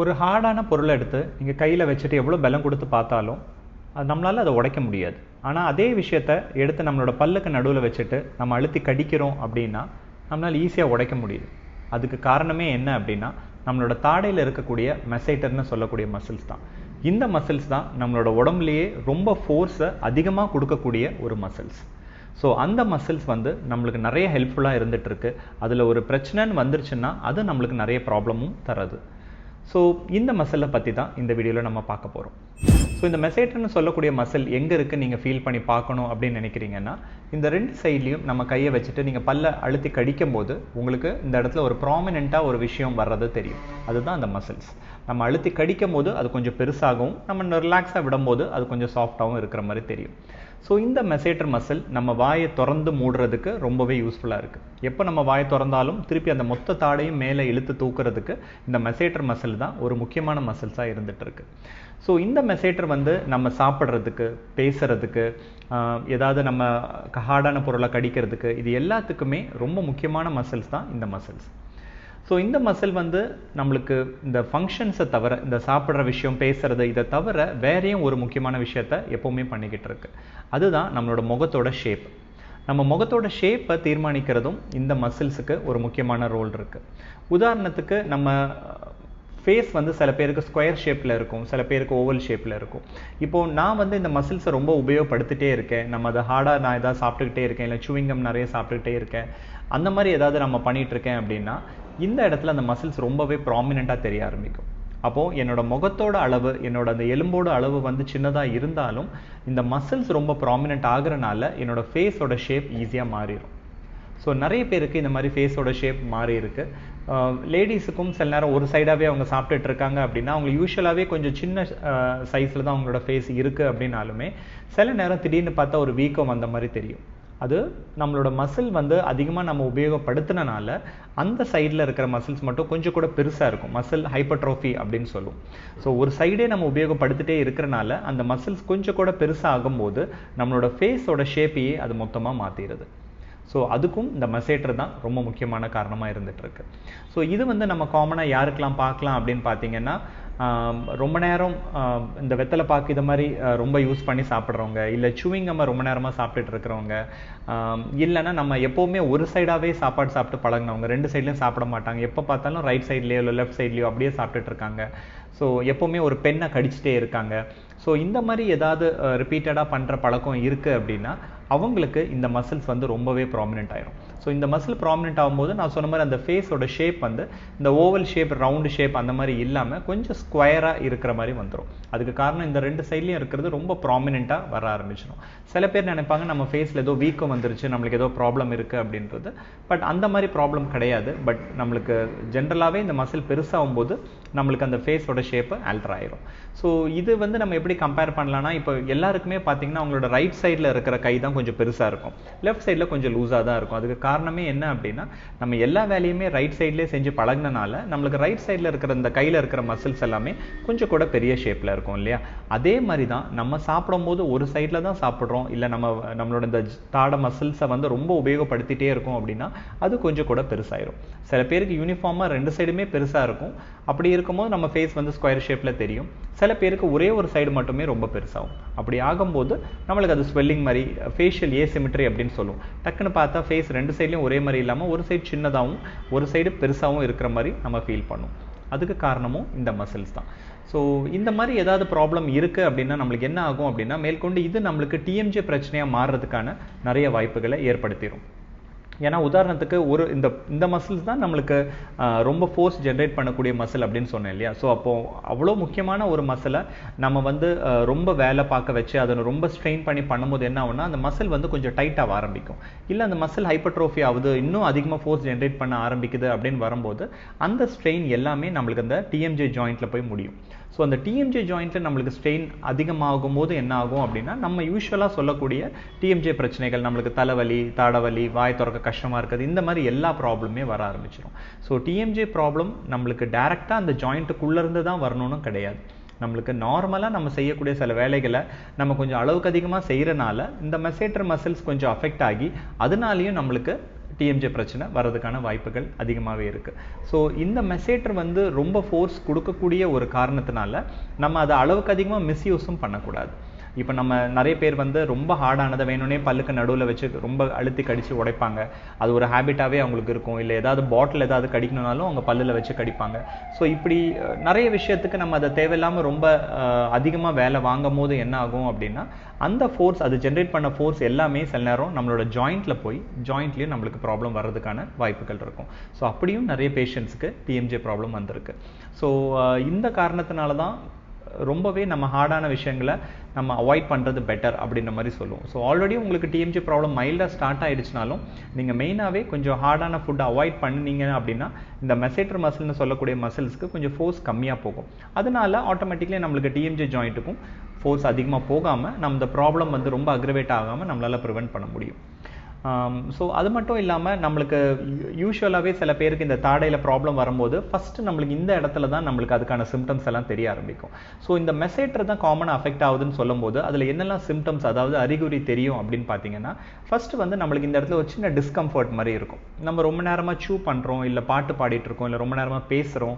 ஒரு ஹார்டான பொருளை எடுத்து நீங்கள் கையில் வச்சுட்டு எவ்வளோ பலம் கொடுத்து பார்த்தாலும் அது நம்மளால் அதை உடைக்க முடியாது. ஆனால் அதே விஷயத்த எடுத்து நம்மளோட பல்லுக்கு நடுவில் வச்சுட்டு நம்ம அழுத்தி கடிக்கிறோம் அப்படின்னா நம்மளால் ஈஸியாக உடைக்க முடியுது. அதுக்கு காரணமே என்ன அப்படின்னா நம்மளோட தாடையில் இருக்கக்கூடிய மெசைட்டர்னு சொல்லக்கூடிய மசில்ஸ் தான். இந்த மசில்ஸ் தான் நம்மளோட உடம்புலையே ரொம்ப ஃபோர்ஸை அதிகமாக கொடுக்கக்கூடிய ஒரு மசில்ஸ் ஸோ அந்த மசில்ஸ் வந்து நம்மளுக்கு நிறைய ஹெல்ப்ஃபுல்லாக இருந்துகிட்ருக்கு அதில் ஒரு பிரச்சனைன்னு வந்துருச்சுன்னா அது நம்மளுக்கு நிறைய ப்ராப்ளமும் தருது. ஸோ இந்த மசிலை பற்றி தான் இந்த வீடியோவில் நம்ம பார்க்க போகிறோம் ஸோ இந்த மெசேட்டர்னு சொல்லக்கூடிய மசில் எங்கே இருக்குது நீங்கள் ஃபீல் பண்ணி பார்க்கணும் அப்படின்னு நினைக்கிறீங்கன்னா இந்த ரெண்டு சைட்லேயும் நம்ம கையை வச்சுட்டு நீங்கள் பல்ல அழுத்தி கடிக்கும் போது உங்களுக்கு இந்த இடத்துல ஒரு ப்ராமினெண்ட்டாக ஒரு விஷயம் வர்றது தெரியும். அதுதான் அந்த மசில்ஸ் நம்ம அழுத்தி கடிக்கும் போது அது கொஞ்சம் பெருசாகவும் நம்ம ரிலாக்ஸாக விடும்போது அது கொஞ்சம் சாஃப்டாகவும் இருக்கிற மாதிரி தெரியும். ஸோ இந்த மெசேட்டர் மசில் நம்ம வாயை திறந்து மூடுறதுக்கு ரொம்பவே யூஸ்ஃபுல்லாக இருக்குது எப்போ நம்ம வாயை திறந்தாலும் திருப்பி அந்த மொத்த தாடையும் மேலே இழுத்து தூக்குறதுக்கு இந்த மெசேட்டர் மசில் தான் ஒரு முக்கியமான மசில்ஸாக இருந்துகிட்டு இருக்குது ஸோ இந்த மெசேட்டர் வந்து நம்ம சாப்பிட்றதுக்கு பேசுறதுக்கு ஏதாவது நம்ம ஹார்டான பொருளை கடிக்கிறதுக்கு இது எல்லாத்துக்குமே ரொம்ப முக்கியமான மசில்ஸ் தான் இந்த மசில்ஸ் ஸோ இந்த மசில் வந்து நம்மளுக்கு இந்த ஃபங்க்ஷன்ஸை தவிர இந்த சாப்பிட்ற விஷயம் பேசுறது இதை தவிர வேறையும் ஒரு முக்கியமான விஷயத்த எப்போவுமே பண்ணிக்கிட்டு இருக்கு. அதுதான் நம்மளோட முகத்தோட ஷேப் நம்ம முகத்தோட ஷேப்பை தீர்மானிக்கிறதும் இந்த மசில்ஸுக்கு ஒரு முக்கியமான ரோல் இருக்குது உதாரணத்துக்கு நம்ம ஃபேஸ் வந்து சில பேருக்கு ஸ்கொயர் ஷேப்பில் இருக்கும் சில பேருக்கு ஓவல் ஷேப்பில் இருக்கும். இப்போது நான் வந்து இந்த மசில்ஸை ரொம்ப உபயோகப்படுத்திட்டே இருக்கேன். நம்ம அதை ஹார்டாக நான் எதாவது சாப்பிட்டுக்கிட்டே இருக்கேன் இல்லை சுவிங்கம் நிறைய சாப்பிட்டுக்கிட்டே இருக்கேன். அந்த மாதிரி ஏதாவது நம்ம பண்ணிகிட்ருக்கேன் அப்படின்னா இந்த இடத்துல அந்த மசில்ஸ் ரொம்பவே ப்ராமினெண்ட்டாக தெரிய ஆரம்பிக்கும். அப்போது என்னோட முகத்தோட அளவு என்னோட அந்த எலும்போட அளவு வந்து சின்னதாக இருந்தாலும் இந்த மசில்ஸ் ரொம்ப ப்ராமினெண்ட் ஆகுறனால என்னோட ஃபேஸோட ஷேப் ஈஸியாக மாறிடும் ஸோ நிறைய பேருக்கு இந்த மாதிரி ஃபேஸோட ஷேப் மாறி இருக்கு. Uh, லேடிஸுக்கும் சில நேரம் ஒரு சைடாகவே அவங்க சாப்பிட்டுட்டு இருக்காங்க அப்படின்னா அவங்க யூஸ்வலாகவே கொஞ்சம் சின்ன uh, சைஸில் தான் அவங்களோட ஃபேஸ் இருக்குது அப்படின்னாலுமே சில நேரம் திடீர்னு பார்த்தா ஒரு வீக்கம் வந்த மாதிரி தெரியும். அது நம்மளோட மசில் வந்து அதிகமாக நம்ம உபயோகப்படுத்தினால அந்த சைடில் இருக்கிற மசில்ஸ் மட்டும் கொஞ்சம் கூட பெருசாக இருக்கும். மசில் ஹைப்பர்ட்ரோஃபி அப்படின்னு சொல்லுவோம். ஸோ ஒரு சைடே நம்ம உபயோகப்படுத்திட்டே இருக்கிறனால அந்த மசில்ஸ் கொஞ்சம் கூட பெருசாக ஆகும்போது நம்மளோட ஃபேஸோட ஷேப்பையே அது மொத்தமாக மாற்றிடுது ஸோ அதுக்கும் இந்த மசேட்டர் தான் ரொம்ப முக்கியமான காரணமாக இருந்துகிட்ருக்கு ஸோ இது வந்து நம்ம காமனாக யாருக்கெல்லாம் பார்க்கலாம் அப்படின்னு பார்த்தீங்கன்னா ரொம்ப நேரம் இந்த வெத்தலை பாக்கு இது மாதிரி ரொம்ப யூஸ் பண்ணி சாப்பிட்றவங்க இல்லை சூவிங்கம்மை ரொம்ப நேரமாக சாப்பிட்டுட்டு இருக்கிறவங்க இல்லைன்னா நம்ம எப்போவுமே ஒரு சைடாகவே சாப்பாடு சாப்பிட்டு பழகினவங்க ரெண்டு சைட்லேயும் சாப்பிட மாட்டாங்க. எப்போ பார்த்தாலும் ரைட் சைட்லேயோ இல்லை லெஃப்ட் சைட்லேயோ அப்படியே சாப்பிட்டுட்டு இருக்காங்க. ஸோ எப்போவுமே ஒரு பெண்ணை கடிச்சிட்டே இருக்காங்க. ஸோ இந்த மாதிரி ஏதாவது ரிப்பீட்டடாக பண்ணுற பழக்கம் இருக்குது அப்படின்னா அவங்களுக்கு இந்த மசில்ஸ் வந்து ரொம்பவே ப்ராமினெண்ட் ஆயிரும். ஸோ இந்த மசில் ப்ராமினெண்ட் ஆகும்போது நான் சொன்ன மாதிரி அந்த ஃபேஸோட ஷேப் வந்து இந்த ஓவல் ஷேப் ரவுண்டு ஷேப் அந்த மாதிரி இல்லாமல் கொஞ்சம் ஸ்கொயராக இருக்கிற மாதிரி வந்துடும் அதுக்கு காரணம் இந்த ரெண்டு சைட்லையும் இருக்கிறது ரொம்ப ப்ராமினெண்ட்டாக வர ஆரம்பிச்சிடும் சில பேர் நினைப்பாங்க நம்ம ஃபேஸில் ஏதோ வீக்கம் வந்துருச்சு நம்மளுக்கு ஏதோ ப்ராப்ளம் இருக்குது அப்படின்றது. பட் அந்த மாதிரி ப்ராப்ளம் கிடையாது. பட் நம்மளுக்கு ஜென்ரலாகவே இந்த மசில் பெருசாகும் போது நம்மளுக்கு அந்த ஃபேஸோட ஷேப்பு ஆல்டர் ஆயிரும். ஸோ இது வந்து நம்ம எப்படி கம்பேர் பண்ணலாம்னா இப்போ எல்லாருக்குமே பார்த்தீங்கன்னா அவங்களோட ரைட் சைடில் இருக்கிற கை தான் கொஞ்சம் பெருசாக இருக்கும். லெஃப்ட் சைடில் கொஞ்சம் லூஸாக தான் இருக்கும். அதுக்கு காரணமே என்ன அப்படின்னா நம்ம எல்லா வேலையுமே ரைட் சைட்லேயே செஞ்சு பழகினால நம்மளுக்கு ரைட் சைடில் இருக்கிற இந்த கையில் இருக்கிற மசில்ஸ் எல்லாமே கொஞ்சம் கூட பெரிய ஷேப்பில் இருக்கும் இல்லையா? அதே மாதிரி தான் நம்ம சாப்பிடும்போது ஒரு சைடில் தான் சாப்பிட்றோம். இல்லை நம்ம நம்மளோட இந்த தாட மசில்ஸை வந்து ரொம்ப உபயோகப்படுத்திட்டே இருக்கோம் அப்படின்னா அது கொஞ்சம் கூட பெருசாயிரும். சில பேருக்கு யூனிஃபார்மாக ரெண்டு சைடுமே பெருசாக இருக்கும். அப்படி இருக்கும்போது நம்ம ஃபேஸ் வந்து ஸ்கொயர் ஷேப்பில் தெரியும். சில பேருக்கு ஒரே ஒரு சைடு மட்டுமே ரொம்ப பெருசாகும். அப்படி ஆகும்போது நம்மளுக்கு அது ஸ்வெல்லிங் மாதிரி ஃபேஷியல் ஏசிமெட்ரி அப்படின்னு சொல்லுவோம். டக்குன்னு பார்த்தா ஃபேஸ் ரெண்டு சைட்லையும் ஒரே மாதிரி இல்லாமல் ஒரு சைடு சின்னதாகவும் ஒரு சைடு பெருசாகவும் இருக்கிற மாதிரி நம்ம ஃபீல் பண்ணும். அதுக்கு காரணமும் இந்த மசில்ஸ் தான். ஸோ இந்த மாதிரி ஏதாவது ப்ராப்ளம் இருக்குது அப்படின்னா நம்மளுக்கு என்ன ஆகும் அப்படின்னா மேற்கொண்டு இது நம்மளுக்கு டிஎம்ஜே பிரச்சனையாக மாறுறதுக்கான நிறைய வாய்ப்புகளை ஏற்படுத்திடும் ஏன்னா உதாரணத்துக்கு ஒரு இந்த இந்த மசில்ஸ் தான் நம்மளுக்கு ரொம்ப ஃபோர்ஸ் ஜென்ரேட் பண்ணக்கூடிய மசில் அப்படின்னு சொன்னேன் இல்லையா? ஸோ அப்போ அவ்வளோ முக்கியமான ஒரு மசிலை நம்ம வந்து ரொம்ப வேலை பார்க்க வச்சு அதை ரொம்ப ஸ்ட்ரெயின் பண்ணி பண்ணும்போது என்ன ஆகும்னா அந்த மசில் வந்து கொஞ்சம் டைட்டாக ஆரம்பிக்கும். இல்லை அந்த மசில் ஹைப்பர்ட்ரோஃபி ஆகுது இன்னும் அதிகமாக ஃபோர்ஸ் ஜென்ரேட் பண்ண ஆரம்பிக்குது அப்படின்னு வரும்போது அந்த ஸ்ட்ரெயின் எல்லாமே நம்மளுக்கு அந்த டிஎம்ஜே ஜாயிண்ட்டில் போய் முடியும். ஸோ அந்த டிஎம்ஜே ஜாயிண்ட்டில் நம்மளுக்கு ஸ்ட்ரெயின் அதிகமாகும் போது என்ன ஆகும் அப்படின்னா நம்ம யூஸ்வலாக சொல்லக்கூடிய டிஎம்ஜே பிரச்சனைகள் நம்மளுக்கு தலைவலி தாடவலி வாய் திறக்க கஷ்டமாக இருக்குது. இந்த மாதிரி எல்லா ப்ராப்ளமே வர ஆரம்பிச்சிடும் ஸோ டிஎம்ஜே ப்ராப்ளம் நம்மளுக்கு டேரெக்டாக அந்த ஜாயிண்ட்டுக்குள்ளேருந்து தான் வரணும்னு கிடையாது. நம்மளுக்கு நார்மலாக நம்ம செய்யக்கூடிய சில வேலைகளை நம்ம கொஞ்சம் அளவுக்கு அதிகமாக செய்கிறனால இந்த மெசேட்டர் மசில்ஸ் கொஞ்சம் அஃபெக்ட் ஆகி அதனாலையும் நம்மளுக்கு டிஎம்ஜே பிரச்சனை வர்றதுக்கான வாய்ப்புகள் அதிகமாகவே இருக்குது ஸோ இந்த மெசேட்டர் வந்து ரொம்ப ஃபோர்ஸ் கொடுக்கக்கூடிய ஒரு காரணத்தினால நம்ம அதை அளவுக்கு அதிகமாக மிஸ்யூஸும் பண்ணக்கூடாது. இப்போ நம்ம நிறைய பேர் வந்து ரொம்ப ஹார்டானதை வேணும்னே பல்லுக்கு நடுவில் வச்சு ரொம்ப அழுத்தி கடித்து உடைப்பாங்க. அது ஒரு ஹேபிட்டாகவே அவங்களுக்கு இருக்கும். இல்லை ஏதாவது பாட்டில் ஏதாவது கடிக்கணும்னாலும் அவங்க பல்லில் வச்சு கடிப்பாங்க. ஸோ இப்படி நிறைய விஷயத்துக்கு நம்ம அதை தேவையில்லாமல் ரொம்ப அதிகமாக வேலை வாங்கும் போது என்ன ஆகும் அப்படின்னா அந்த ஃபோர்ஸ் அது ஜென்ரேட் பண்ண ஃபோர்ஸ் எல்லாமே சில நேரம் நம்மளோட ஜாயிண்ட்டில் போய் ஜாயிண்ட்லேயும் நம்மளுக்கு ப்ராப்ளம் வர்றதுக்கான வாய்ப்புகள் இருக்கும். ஸோ அப்படியும் நிறைய பேஷண்ட்ஸ்க்கு டிஎம்ஜே ப்ராப்ளம் வந்திருக்கு. ஸோ இந்த காரணத்தினால தான் ரொம்பவே நம்ம ஹார்டான விஷயங்களை நம்ம அவாய்ட் பண்ணுறது பெட்டர் அப்படின்ற மாதிரி சொல்லுவோம். ஸோ ஆல்ரெடி உங்களுக்கு டிஎம்ஜி ப்ராப்ளம் மைல்டாக ஸ்டார்ட் ஆகிடுச்சினாலும் நீங்கள் மெயினாகவே கொஞ்சம் ஹார்டான ஃபுட்டை அவாய்ட் பண்ணீங்க அப்படின்னா இந்த மெசேட்டர் மசில்னு சொல்லக்கூடிய மசில்ஸ்க்கு கொஞ்சம் ஃபோர்ஸ் கம்மியாக போகும். அதனால ஆட்டோமேட்டிக்லி நம்மளுக்கு டிஎம்ஜி ஜாயிண்ட்டுக்கும் ஃபோர்ஸ் அதிகமாக போகாமல் நம்ம இந்த ப்ராப்ளம் வந்து ரொம்ப அக்ரவேட் ஆகாமல் நம்மளால் ப்ரிவெண்ட் பண்ண முடியும். Um, ஸோ அது மட்டும் இல்லாமல் நம்மளுக்கு யூஸ்வலாகவே சில பேருக்கு இந்த தாடையில் ப்ராப்ளம் வரும்போது ஃபஸ்ட்டு நம்மளுக்கு இந்த இடத்துல தான் நம்மளுக்கு அதுக்கான சிம்டம்ஸ் எல்லாம் தெரிய ஆரம்பிக்கும். ஸோ இந்த மெசேட்டர் தான் காமனாக அஃபெக்ட் ஆகுதுன்னு சொல்லும்போது அதில் என்னெல்லாம் சிம்டம்ஸ் அதாவது அறிகுறி தெரியும் அப்படின்னு பார்த்தீங்கன்னா ஃபஸ்ட்டு வந்து நம்மளுக்கு இந்த இடத்துல ஒரு சின்ன டிஸ்கம்ஃபர்ட் மாதிரி இருக்கும். நம்ம ரொம்ப நேரமாக சூ பண்ணுறோம் இல்லை பாட்டு பாடிட்டு இருக்கோம் இல்லை ரொம்ப நேரமாக பேசுகிறோம்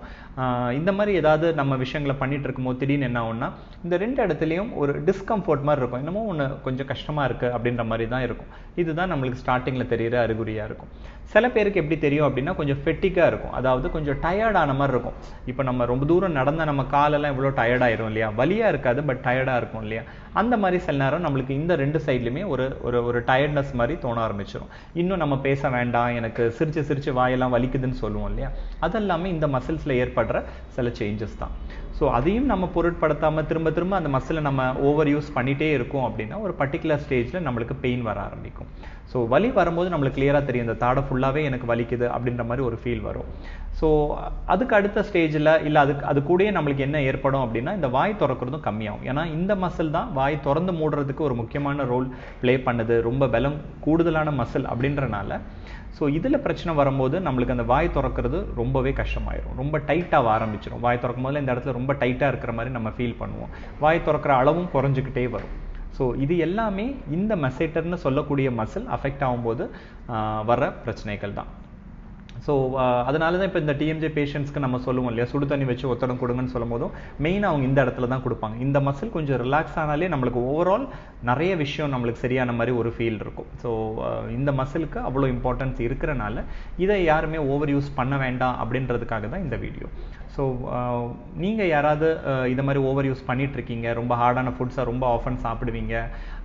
இந்த மாதிரி ஏதாவது நம்ம விஷயங்களை பண்ணிட்டு இருக்கும்போது திடீர்னு என்ன ஆகும்னா இந்த ரெண்டு இடத்துலையும் ஒரு டிஸ்கம்ஃபர்ட் மாதிரி இருக்கும். என்னமோ ஒன்று கொஞ்சம் கஷ்டமாக இருக்குது அப்படின்ற மாதிரி தான் இருக்கும். இதுதான் நம்மளுக்கு ஸ்டார்டிங்கில் தெரிகிற அறிகுறியாக இருக்கும். சில பேருக்கு எப்படி தெரியும் அப்படின்னா கொஞ்சம் ஃபெட்டிக்காக இருக்கும். அதாவது கொஞ்சம் டயர்டான மாதிரி இருக்கும். இப்போ நம்ம ரொம்ப தூரம் நடந்தால் நம்ம காலெல்லாம் இவ்வளோ டயர்டாயிரும் இல்லையா? வலியாக இருக்காது பட் டயர்டாக இருக்கும் இல்லையா? அந்த மாதிரி சில நேரம் நம்மளுக்கு இந்த ரெண்டு சைட்லையுமே ஒரு ஒரு ஒரு டயர்ட்னஸ் மாதிரி தோண ஆரம்பிச்சிடும் இன்னும் நம்ம பேச வேண்டாம் எனக்கு சிரிச்சு சிரிச்சு வாயெல்லாம் வலிக்குதுன்னு சொல்லுவோம் இல்லையா? அதெல்லாமே இந்த மசில்ஸில் ஏற்படுற சில சேஞ்சஸ் தான். ஸோ அதையும் நம்ம பொருட்படுத்தாமல் திரும்ப திரும்ப அந்த மசிலை நம்ம ஓவர் யூஸ் பண்ணிகிட்டே இருக்கோம் அப்படின்னா ஒரு பர்டிகுலர் ஸ்டேஜில் நம்மளுக்கு பெயின் வர ஆரம்பிக்கும். ஸோ வலி வரும்போது நம்மளுக்கு கிளியராக தெரியும் இந்த தாடை ஃபுல்லாகவே எனக்கு வலிக்குது அப்படின்ற மாதிரி ஒரு ஃபீல் வரும். ஸோ அதுக்கு அடுத்த ஸ்டேஜில் இல்லை அதுக்கு அது கூடயே நம்மளுக்கு என்ன ஏற்படும் அப்படின்னா இந்த வாய் திறக்கிறதும் கம்மியாகும். ஏன்னா இந்த மசில் தான் வாய் திறந்து மூடுறதுக்கு ஒரு முக்கியமான ரோல் ப்ளே பண்ணுது. ரொம்ப பலம் கூடுதலான மசில் அப்படின்றனால ஸோ இதில் பிரச்சனை வரும்போது நம்மளுக்கு அந்த வாய் திறக்கிறது ரொம்பவே கஷ்டமாயிரும். ரொம்ப டைட்டாக ஆரம்பிச்சிடும் வாய் திறக்கும் போதில் இந்த இடத்துல ரொம்ப டைட்டாக இருக்கிற மாதிரி நம்ம ஃபீல் பண்ணுவோம். வாய் திறக்கிற அளவும் குறைஞ்சிக்கிட்டே வரும். ஸோ இது எல்லாமே இந்த மெசேட்டர்னு சொல்லக்கூடிய மசில் அஃபெக்ட் ஆகும்போது வர பிரச்சனைகள் தான். ஸோ uh, அதனால தான் இப்போ இந்த டிஎம்ஜே பேஷண்ட்ஸ்க்கு நம்ம சொல்லுவோம் இல்லையா? சுடு தண்ணி வச்சு ஒத்தடம் கொடுங்கன்னு சொல்லும் போதும் மெயினாக அவங்க இந்த இடத்துல தான் கொடுப்பாங்க. இந்த மசில் கொஞ்சம் ரிலாக்ஸ் ஆனாலே நம்மளுக்கு ஓவரால் நிறைய விஷயம் நம்மளுக்கு சரியான மாதிரி ஒரு ஃபீல் இருக்கும். ஸோ uh, இந்த மசிலுக்கு அவ்வளோ இம்பார்ட்டன்ஸ் இருக்கிறனால இதை யாருமே ஓவர் யூஸ் பண்ண வேண்டாம் அப்படின்றதுக்காக தான் இந்த வீடியோ ஸோ uh, நீங்கள் யாராவது uh, இதை மாதிரி ஓவர் யூஸ் பண்ணிட்டு இருக்கீங்க ரொம்ப ஹார்டான ஃபுட்ஸை ரொம்ப ஆஃபன் சாப்பிடுவீங்க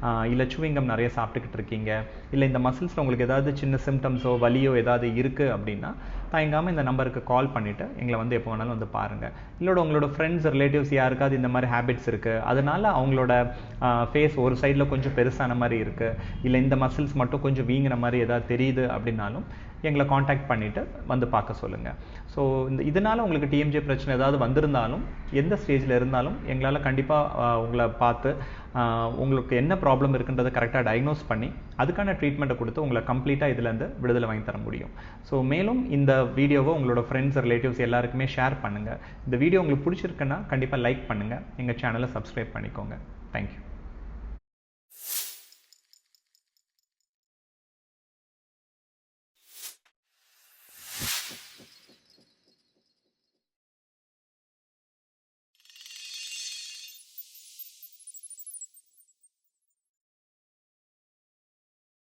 uh, இல்லை சுவிங்கம் நிறைய சாப்பிட்டுக்கிட்டு இருக்கீங்க இல்லை இந்த மசில்ஸில் உங்களுக்கு ஏதாவது சின்ன சிம்டம்ஸோ வலியோ ஏதாவது இருக்குது அப்படின்னா தயங்காமல் இந்த நம்பருக்கு கால் பண்ணிவிட்டு எங்களை வந்து எப்போ வேணாலும் வந்து பாருங்கள் இல்லோட உங்களோட ஃப்ரெண்ட்ஸ் ரிலேட்டிவ்ஸ் யாருக்காவது இந்த மாதிரி ஹேபிட்ஸ் இருக்குது அதனால அவங்களோட ஃபேஸ் ஒரு சைடில் கொஞ்சம் பெருசான மாதிரி இருக்குது இல்லை இந்த மசில்ஸ் மட்டும் கொஞ்சம் வீங்கின மாதிரி ஏதாவது தெரியுது அப்படின்னாலும் எங்களை காண்டாக்ட் பண்ணிவிட்டு வந்து பார்க்க சொல்லுங்கள் ஸோ இந்த இதனால் உங்களுக்கு டிஎம்ஜே பிரச்சனை ஏதாவது வந்திருந்தாலும் எந்த ஸ்டேஜில் இருந்தாலும் எங்களால் கண்டிப்பாக உங்களை பார்த்து உங்களுக்கு என்ன ப்ராப்ளம் இருக்குன்றதை கரெக்டாக டயக்னோஸ் பண்ணி அதுக்கான ட்ரீட்மெண்ட்டை கொடுத்து உங்களை கம்ப்ளீட்டாக இதுலேருந்து விடுதலை வாங்கி தர முடியும். ஸோ மேலும் இந்த வீடியோவை உங்களோட ஃப்ரெண்ட்ஸ் ரிலேட்டிவ்ஸ் எல்லாருக்குமே ஷேர் பண்ணுங்கள் இந்த வீடியோ உங்களுக்கு பிடிச்சிருக்குன்னா கண்டிப்பாக லைக் பண்ணுங்கள் எங்கள் சேனலை சப்ஸ்கிரைப் பண்ணிக்கோங்க. தேங்க்யூ